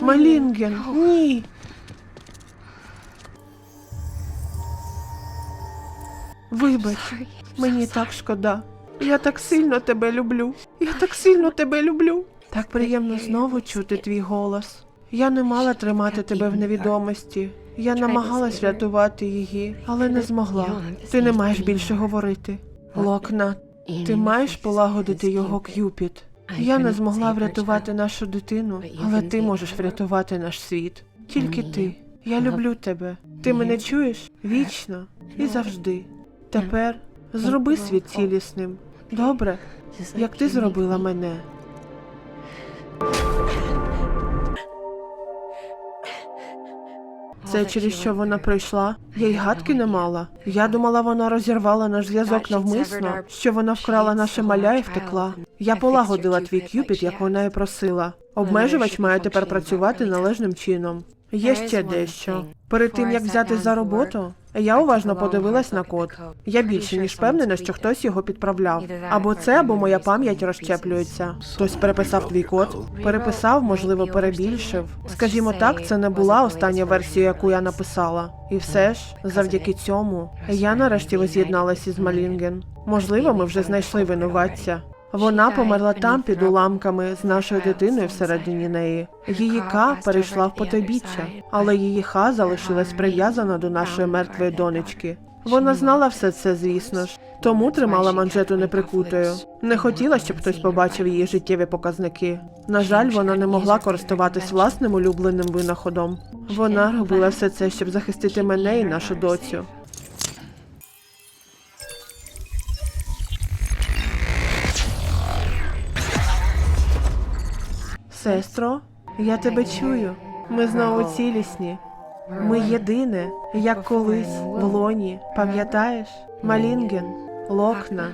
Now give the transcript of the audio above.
Малінген, ні. Вибач, мені так шкода. Я так сильно тебе люблю. Я так сильно тебе люблю. Так приємно знову чути твій голос. Я не мала тримати тебе в невідомості. Я намагалась врятувати її, але не змогла. Ти не маєш більше говорити. Локна, ти маєш полагодити його К'юпід. Я не змогла врятувати нашу дитину, але ти можеш врятувати наш світ. Тільки ти. Я люблю тебе. Ти мене чуєш вічно і завжди. Тепер зроби світ цілісним. Добре, як ти зробила мене. Це через що вона прийшла? Я й гадки не мала. Я думала, вона розірвала наш зв'язок навмисно, що вона вкрала наше маля і втекла. Я полагодила твій кюпіт, як вона і просила. Обмежувач має тепер працювати належним чином. Є ще дещо. Перед тим як взяти за роботу, я уважно подивилась на код. Я більше ніж впевнена, що хтось його підправляв. Або це, або моя пам'ять розщеплюється. Хтось переписав твій код, переписав, можливо, перебільшив. Скажімо так, це не була остання версія, яку я написала. І все ж, завдяки цьому, я нарешті воз'єдналася із Малінген. Можливо, ми вже знайшли винуватця. Вона померла там під уламками з нашою дитиною всередині неї. Її К перейшла в потойбіччя, але її Х залишилась прив'язана до нашої мертвої донечки. Вона знала все це, звісно ж, тому тримала манжету неприкутою. Не хотіла, щоб хтось побачив її життєві показники. На жаль, вона не могла користуватись власним улюбленим винаходом. Вона робила все це, щоб захистити мене і нашу доцю. Сестро, я тебе чую. Ми знову цілісні. Ми єдине, як колись в лоні. Пам'ятаєш? Малінген, Локна,